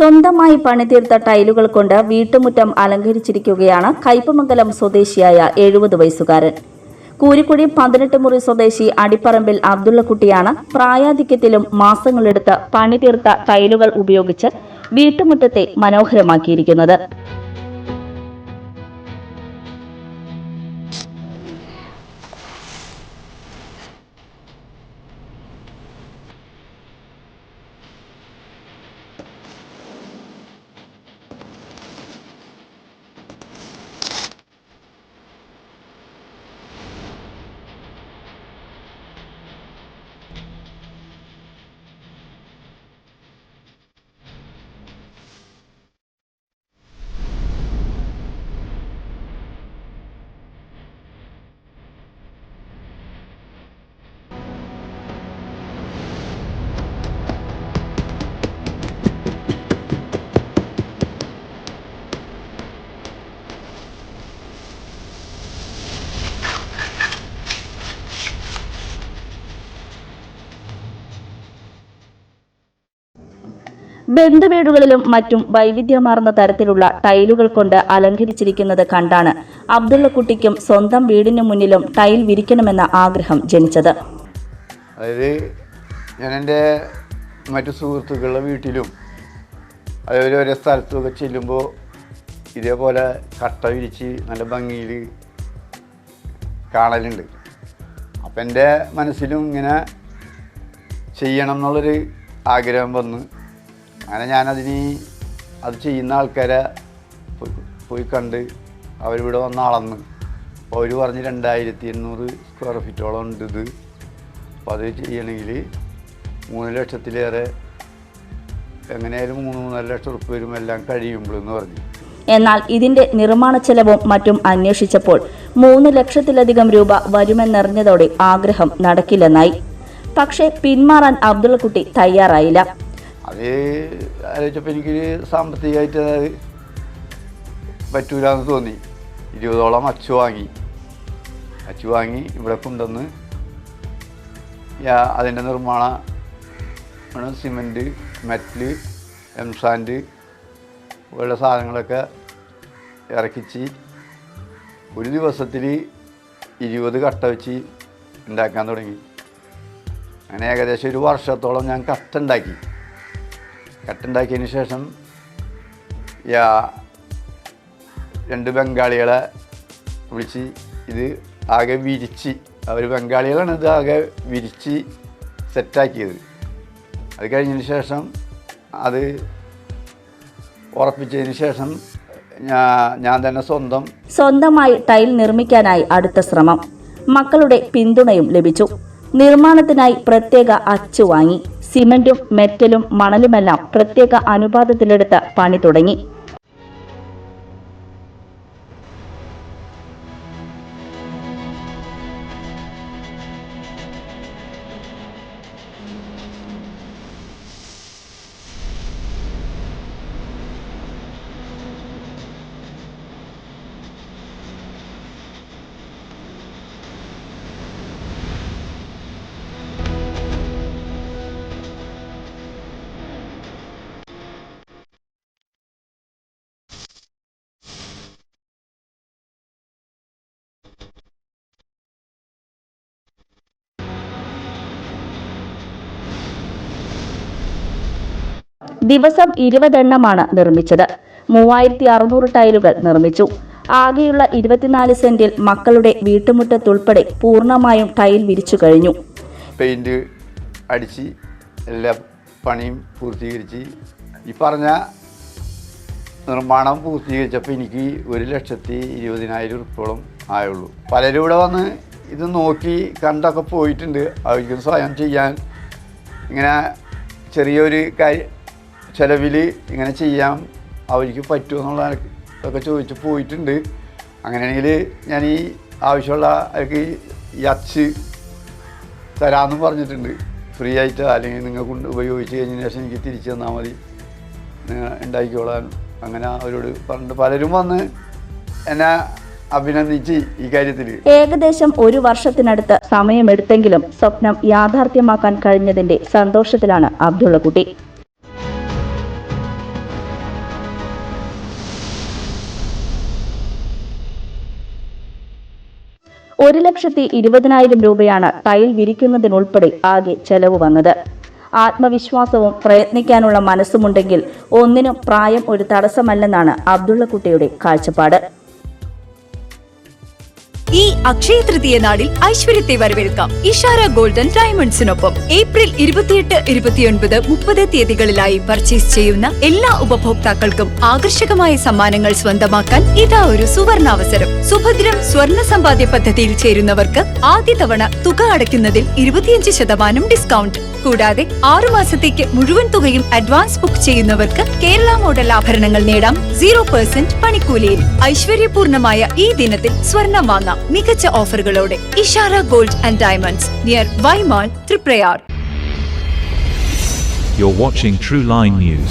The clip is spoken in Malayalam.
സ്വന്തമായി പണിതീർത്ത ടൈലുകൾ കൊണ്ട് വീട്ടുമുറ്റം അലങ്കരിച്ചിരിക്കുകയാണ് കയ്പമംഗലം സ്വദേശിയായ എഴുപത് വയസ്സുകാരൻ. കൂരിക്കുഴി പതിനെട്ട് മുറി സ്വദേശി അടിപ്പറമ്പിൽ അബ്ദുള്ളക്കുട്ടിയാണ് പ്രായാധിക്യത്തിലും മാസങ്ങളെടുത്ത് പണിതീർത്ത ടൈലുകൾ ഉപയോഗിച്ച് വീട്ടുമുറ്റത്തെ മനോഹരമാക്കിയിരിക്കുന്നത്. ബന്ധുവീടുകളിലും മറ്റും വൈവിധ്യമാർന്ന തരത്തിലുള്ള ടൈലുകൾ കൊണ്ട് അലങ്കരിച്ചിരിക്കുന്നത് കണ്ടാണ് അബ്ദുള്ളക്കുട്ടിക്കും സ്വന്തം വീടിനു മുന്നിലും ടൈൽ വിരിക്കണമെന്ന ആഗ്രഹം ജനിച്ചത്. അതായത് ഞാൻ എന്റെ മറ്റു സുഹൃത്തുക്കളുടെ വീട്ടിലും അതേപോലെ ഓരോ സ്ഥലത്തുമൊക്കെ ചെല്ലുമ്പോൾ ഇതേപോലെ കട്ട വിരിച്ച് നല്ല ഭംഗിയിൽ കാണലുണ്ട്. അപ്പം എന്റെ മനസ്സിലും ഇങ്ങനെ ചെയ്യണം എന്നുള്ളൊരു ആഗ്രഹം വന്ന് അങ്ങനെ ഞാനതിന് അത് ചെയ്യുന്ന ആൾക്കാരെ പോയി- കണ്ട് അവരിവിടെ വന്ന് അളന്ന്. അവർ പറഞ്ഞ് രണ്ടായിരത്തി എണ്ണൂറ് സ്ക്വയർ ഫീറ്റോളം ഉണ്ട് ഇത്. അപ്പോൾ അത് ചെയ്യണമെങ്കിൽ മൂന്ന് ലക്ഷത്തിലേറെ എങ്ങനെയായാലും മൂന്ന് മൂന്നര ലക്ഷം ഉറുപ്പ് വരും എല്ലാം കഴിയുമ്പോഴെന്ന് പറഞ്ഞു. എന്നാൽ ഇതിന്റെ നിർമ്മാണ ചെലവും മറ്റും അന്വേഷിച്ചപ്പോൾ മൂന്ന് ലക്ഷത്തിലധികം രൂപ വരുമെന്നറിഞ്ഞതോടെ ആഗ്രഹം നടക്കില്ലെന്നായി. പക്ഷേ പിന്മാറാൻ അബ്ദുള്ളക്കുട്ടി തയ്യാറായില്ല. അത് ആലോചിച്ചപ്പോൾ എനിക്കൊരു സാമ്പത്തികമായിട്ട് അത് പറ്റൂലെന്ന് തോന്നി. ഇരുപതോളം അച്ചു വാങ്ങി. അച്ചു വാങ്ങി ഇവിടെ കൊണ്ടുവന്ന് അതിന്റെ നിർമ്മാണ സിമെന്റ് മെറ്റൽ എംസാൻഡ് പോലുള്ള സാധനങ്ങളൊക്കെ ഇറക്കിച്ച് ഒരു ദിവസത്തിൽ ഇരുപത് കട്ട വെച്ച് ഉണ്ടാക്കാൻ തുടങ്ങി. അങ്ങനെ ഏകദേശം ഒരു വർഷത്തോളം ഞാൻ കട്ടുണ്ടാക്കി കട്ടുണ്ടാക്കിയതിന് ശേഷം യാ രണ്ട് ബംഗാളികളെ വിളിച്ച് ഇത് ആകെ വിരിച്ച് അവർ ബംഗാളികളാണ് ഇത് ആകെ വിരിച്ച് സെറ്റാക്കിയത്. അത് കഴിഞ്ഞതിന് ശേഷം അത് ഉറപ്പിച്ചതിന് ശേഷം ഞാൻ തന്നെ സ്വന്തം സ്വന്തമായി ടൈൽ നിർമ്മിക്കാനായി അടുത്ത ശ്രമം. മക്കളുടെ പിന്തുണയും ലഭിച്ചു. നിർമ്മാണത്തിനായി പ്രത്യേക അച്ചു വാങ്ങി. സിമന്റും മെറ്റലും മണലുമെല്ലാം പ്രത്യേക അനുപാതത്തിലെടുത്ത് പണി തുടങ്ങി. ദിവസം ഇരുപതെണ്ണമാണ് നിർമ്മിച്ചത്. മൂവായിരത്തി അറുന്നൂറ് ടൈലുകൾ നിർമ്മിച്ചു. ആകെയുള്ള ഇരുപത്തിനാല് സെന്റിൽ മക്കളുടെ വീട്ടുമുറ്റത്തുൾപ്പെടെ പൂർണമായും ടൈൽ വിരിച്ചു കഴിഞ്ഞു. പെയിന്റ് അടിച്ച് എല്ലാ പണിയും പൂർത്തീകരിച്ച് ഈ പറഞ്ഞ നിർമ്മാണം പൂർത്തീകരിച്ചപ്പോൾ എനിക്ക് ഒരു ലക്ഷത്തി ഇരുപതിനായിരം ഉറുപ്പോളം ആയുള്ളൂ. പലരും ഇവിടെ വന്ന് ഇത് നോക്കി കണ്ടൊക്കെ പോയിട്ടുണ്ട്. അവർക്ക് സ്വയം ചെയ്യാൻ ഇങ്ങനെ ചെറിയൊരു കാര്യം ചിലവിൽ ഇങ്ങനെ ചെയ്യാം അവർക്ക് പറ്റുമോ എന്നുള്ള ചോദിച്ച് പോയിട്ടുണ്ട്. അങ്ങനെയാണെങ്കിൽ ഞാൻ ഈ ആവശ്യമുള്ള അവർക്ക് ഈ അച്ച് തരാമെന്നും പറഞ്ഞിട്ടുണ്ട്. ഫ്രീ ആയിട്ട് അല്ലെങ്കിൽ നിങ്ങൾ കൊണ്ട് ഉപയോഗിച്ച് കഴിഞ്ഞതിന് ശേഷം എനിക്ക് തിരിച്ചു തന്നാൽ മതി. നിങ്ങൾ ഉണ്ടാക്കിക്കോളാൻ അങ്ങനെ അവരോട് പറഞ്ഞിട്ട് പലരും വന്ന് എന്നെ അഭിനന്ദിച്ച് ഈ കാര്യത്തിൽ ഏകദേശം ഒരു വർഷത്തിനടുത്ത് സമയമെടുത്തെങ്കിലും സ്വപ്നം യാഥാർത്ഥ്യമാക്കാൻ കഴിഞ്ഞതിന്റെ സന്തോഷത്തിലാണ് അബ്ദുള്ളക്കുട്ടി. ഒരു ലക്ഷത്തി ഇരുപതിനായിരം രൂപയാണ് ടൈൽ വിരിക്കുന്നതിനുൾപ്പെടെ ആകെ ചെലവ് വന്നത്. ആത്മവിശ്വാസവും പ്രയത്നിക്കാനുള്ള മനസ്സുമുണ്ടെങ്കിൽ ഒന്നിനും പ്രായം ഒരു തടസ്സമല്ലെന്നാണ് അബ്ദുള്ളക്കുട്ടിയുടെ കാഴ്ചപ്പാട്. ഈ അക്ഷയ തൃതീയ നാളിൽ ഐശ്വര്യത്തെ വരവേൽക്കാം. ഇഷാര ഗോൾഡൻ ഡയമണ്ട്സിനൊപ്പം ഏപ്രിൽ ഇരുപത്തിയെട്ട് ഇരുപത്തിയൊൻപത് മുപ്പത് തീയതികളിലായി പർച്ചേസ് ചെയ്യുന്ന എല്ലാ ഉപഭോക്താക്കൾക്കും ആകർഷകമായ സമ്മാനങ്ങൾ സ്വന്തമാക്കാൻ ഇതാ ഒരു സുവർണാവസരം. സുഭദ്രം സ്വർണ സമ്പാദ്യ പദ്ധതിയിൽ ചേരുന്നവർക്ക് ആദ്യ തവണ തുക അടയ്ക്കുന്നതിൽ ഇരുപത്തിയഞ്ച് ശതമാനം ഡിസ്കൗണ്ട് കൂടാതെ ആറുമാസത്തേക്ക് മുഴുവൻ തുകയും അഡ്വാൻസ് ബുക്ക് ചെയ്യുന്നവർക്ക് കേരള മോഡൽ ആഭരണങ്ങൾ നേടാം. സീറോ പെർസെന്റ് പണിക്കൂലിയിൽ. ഐശ്വര്യപൂർണമായ ഈ ദിനത്തിൽ സ്വർണം വാങ്ങാം. മികച്ച ഓഫറുകളോടെ Ishara gold and diamonds near Y Mall Triprayar You're watching True Line News.